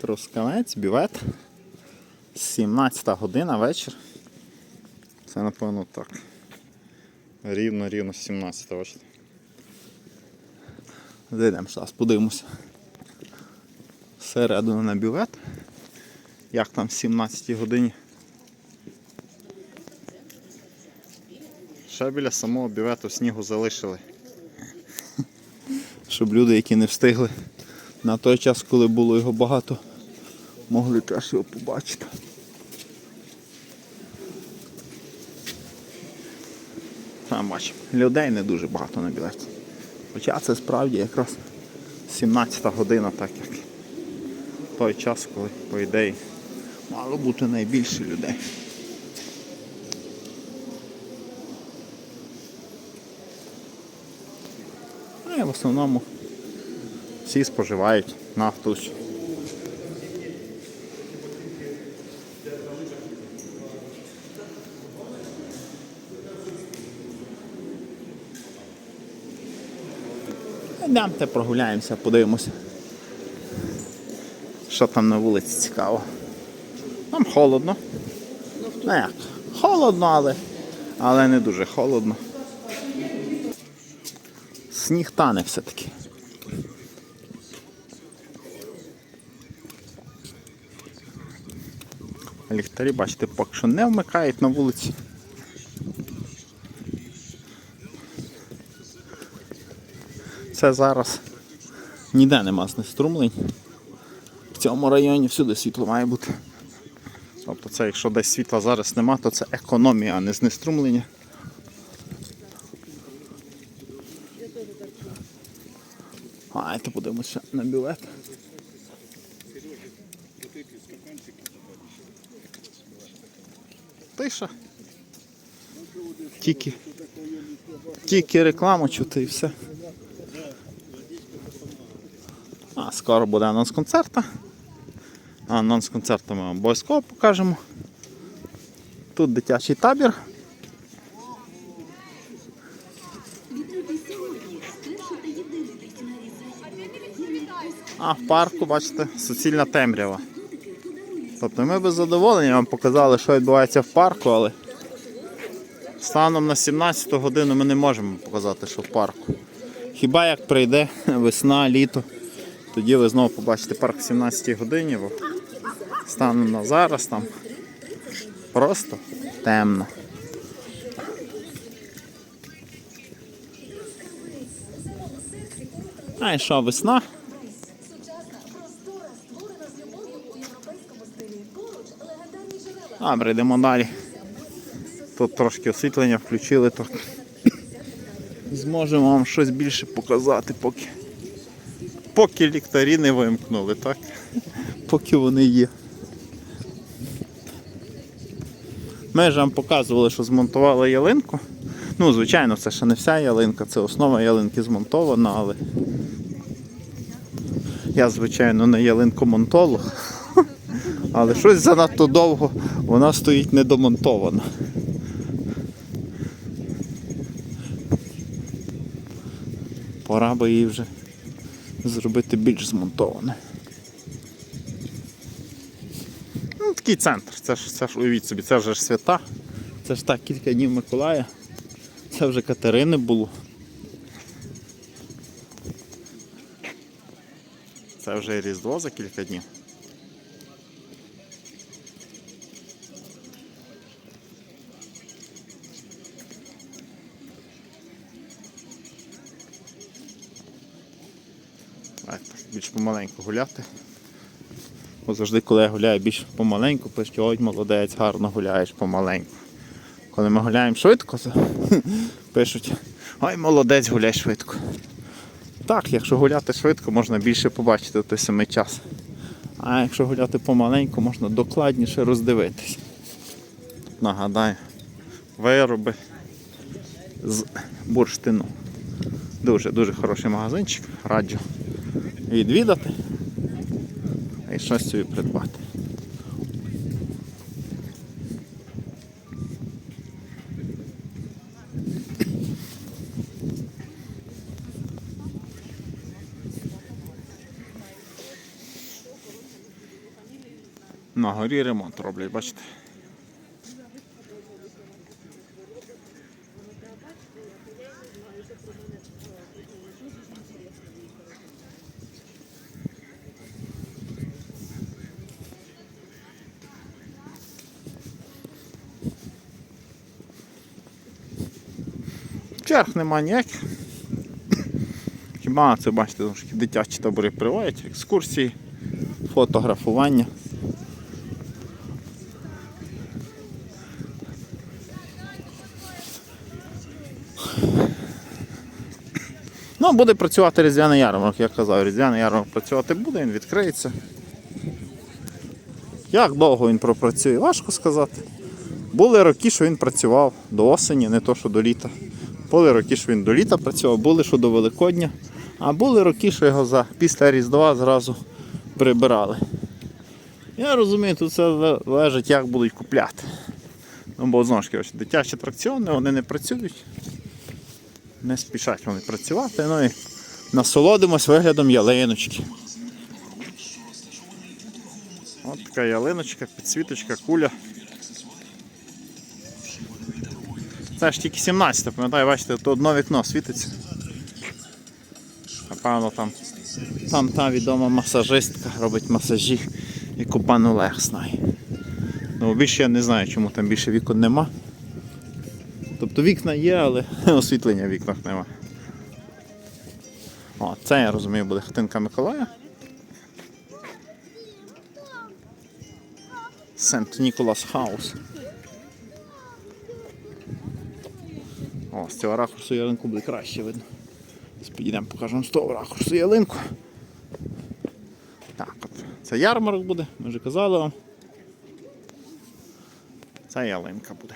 Трускавець, бювет. 17 година вечір. Це напевно так. Рівно, рівно 17 бачите. Зайдемо зараз, подивимося. Всередину на бювет. Як там в 17 годині. Ще біля самого бювету снігу залишили. Щоб люди, які не встигли на той час, коли було його багато, могли теж його побачити. Там бачимо, людей не дуже багато на. Хоча це справді якраз 17 година, так як той час, коли, по ідеї, мало бути найбільше людей. Ну і в основному всі споживають нафту. Йдемте прогуляємося, подивимося. Що там на вулиці цікаво. Там холодно. Ну як? Холодно, але, але не дуже холодно. Сніг тане все-таки. Ліхтарі, бачите, поки що не вмикають на вулиці. Це зараз ніде нема знеструмлень. В цьому районі всюди світло має бути. Тобто це якщо десь світла зараз нема, то це економія, а не знеструмлення. Це подивимося на бювет. Тиша. Тільки, тільки рекламу чути і все. А, скоро буде анонс концерта. Анонс концерту ми вам обов'язково покажемо. Тут дитячий табір. А в парку, бачите, суцільна темрява. Тобто ми без задоволення вам показали, що відбувається в парку, але станом на 17 годину ми не можемо показати, що в парку. Хіба як прийде весна, літо, тоді ви знову побачите парк в 17 годині, бо станом на зараз там просто темно. А що, весна? Добре, йдемо далі. Тут трошки освітлення включили, то зможемо вам щось більше показати, поки, поки ліхтарі не вимкнули, так? Поки вони є. Ми ж вам показували, що змонтували ялинку. Ну, звичайно, це ще не вся ялинка, це основа ялинки змонтована, але я, звичайно, не ялинкомонтолог. Але щось занадто довго вона стоїть недомонтована. Пора би її вже зробити більш змонтоване. Ну, такий центр. Це ж, це ж уявіть собі, це вже ж свята. Це ж так кілька днів Миколая. Це вже Катерини було. Це вже Різдво за кілька днів. Давайте так, більш помаленьку гуляти. Бо завжди, коли я гуляю більш помаленьку, пишуть, ой, молодець, гарно гуляєш помаленьку. Коли ми гуляємо швидко, пишуть, ой, молодець, гуляй швидко. Так, якщо гуляти швидко, можна більше побачити той самий час. А якщо гуляти помаленьку, можна докладніше роздивитись. Нагадаю, вироби з бурштину. Дуже-дуже хороший магазинчик, раджу відвідати і щось собі придбати. На горі ремонт роблять, бачите. Черг нема ніяких. Хіба це бачите, трошки дитячі табори приводять, екскурсії, фотографування. Ну, буде працювати різдвяний ярмарок, як казав, різдвяний ярмарок працювати буде, він відкриється. Як довго він пропрацює, важко сказати. Були роки, що він працював до осені, не то що до літа. Були роки, що він до літа працював, були, що до Великодня, а були роки, що його за, після Різдва зразу прибирали. Я розумію, тут все залежить, як будуть купляти. Ну, бо знову ж таки, дитячі атракціони, вони не працюють. Не спішать вони працювати, ну і насолодимось виглядом ялиночки. От така ялиночка, підсвіточка, куля. Це ж тільки 17, пам'ятаю, бачите, тут одно вікно світиться. Напевно, там, там та відома масажистка робить масажі, яку пан Олег знає. Ну, більше я не знаю, чому там більше вікон нема. Тобто вікна є, але освітлення в вікнах нема. О, це я розумію, буде хатинка Миколая. Сент Ніколас Хаус. О, з цього ракурсу ялинку буде краще видно. Підійдемо, покажемо з того ракурсу ялинку. Так, от. Це ярмарок буде, ми вже казали вам. Це ялинка буде.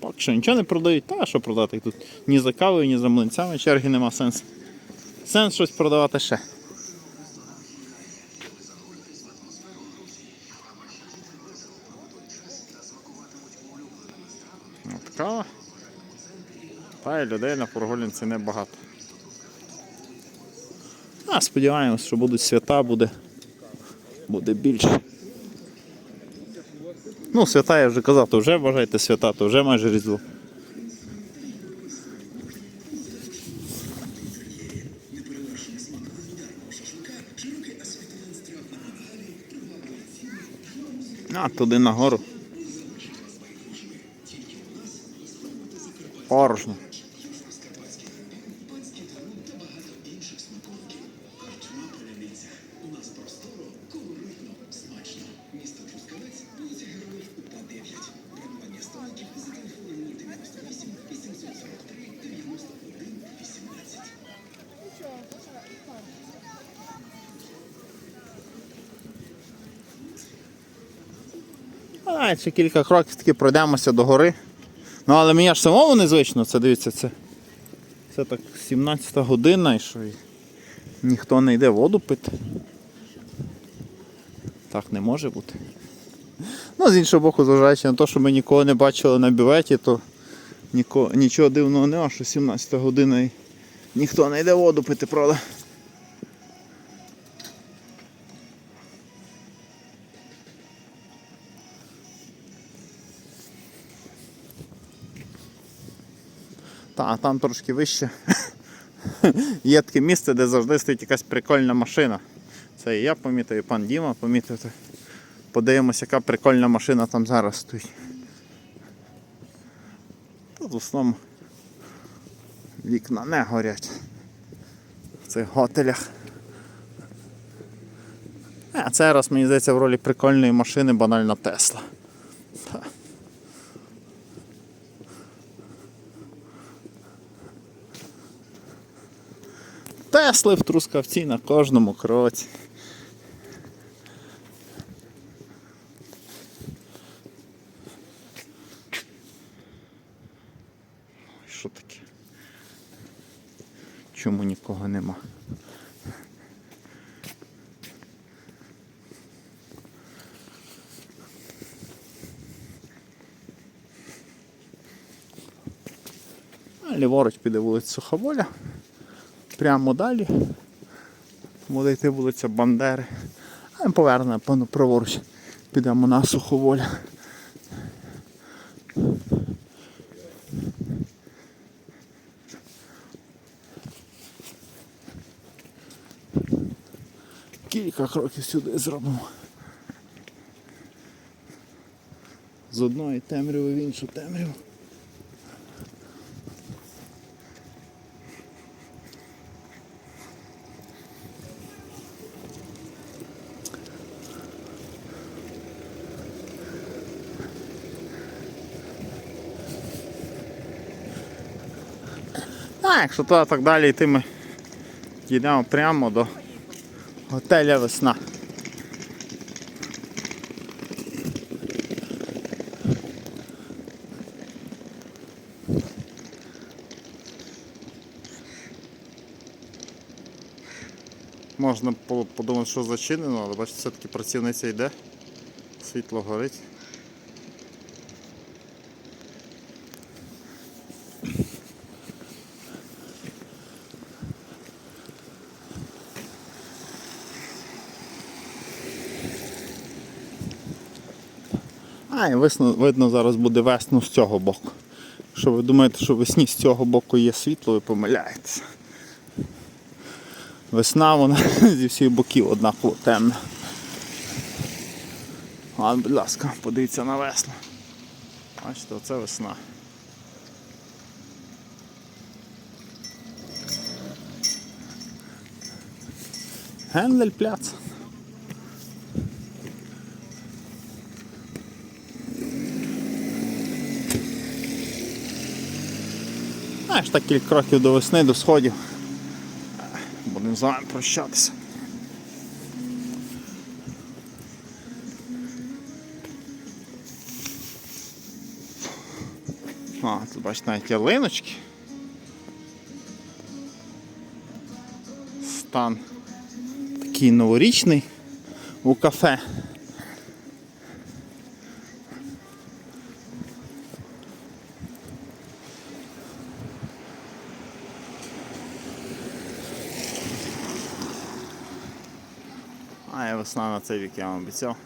Поки що нічого не продають, та що продати тут ні за кавою, ні за млинцями черги нема сенсу. Сенс щось продавати ще. Людей на прогулянці небагато. А, сподіваємось, що будуть свята, буде, буде більше. Ну, свята я вже казав, то вже вважайте свята, то вже майже різдво. А, туди нагору. Порожньо. А, ще кілька кроків таки пройдемося до гори. Ну але мені аж самому незвично, це дивіться, це, це так 17 година і що ніхто не йде воду пити. Так не може бути. Ну, з іншого боку, зважаючи на те, що ми нікого не бачили на бюветі, то нічого дивного нема, що 17 година і ніхто не йде воду пити, правда. Та, там трошки вище. Є таке місце, де завжди стоїть якась прикольна машина. Це і я помітив, і пан Діма помітив. Подивимося, яка прикольна машина там зараз стоїть. Тут в основному вікна не горять в цих готелях. А це раз мені здається в ролі прикольної машини банальна Тесла. Тесли в трускавці на кожному кроці. Що таке? Чому нікого нема? Ліворуч піде вулиця Суховоля. Прямо далі. Буде йти вулиця Бандери. А ми повернемо, напевно, праворуч. Підемо на суховоля. Кілька кроків сюди зробимо. З одної темряви в іншу темряву. А, якщо туди так далі йти, ми йдемо прямо до готеля Весна. Можна подумати, що зачинено, але бачите, все-таки працівниця йде, світло горить. А, і видно, зараз буде весну з цього боку. Якщо ви думаєте, що весні з цього боку є світло, ви помиляєтеся. Весна вона зі всіх боків однаково темна. А, будь ласка, подивіться на весну. Бачите, оце весна. Гендель пляц. Знаєш, так кілька кроків до весни, до сходів. Будемо з вами прощатися. А, тут бачите навіть ялиночки. Стан такий новорічний у кафе. Весна на цей вік я вам обіцяв.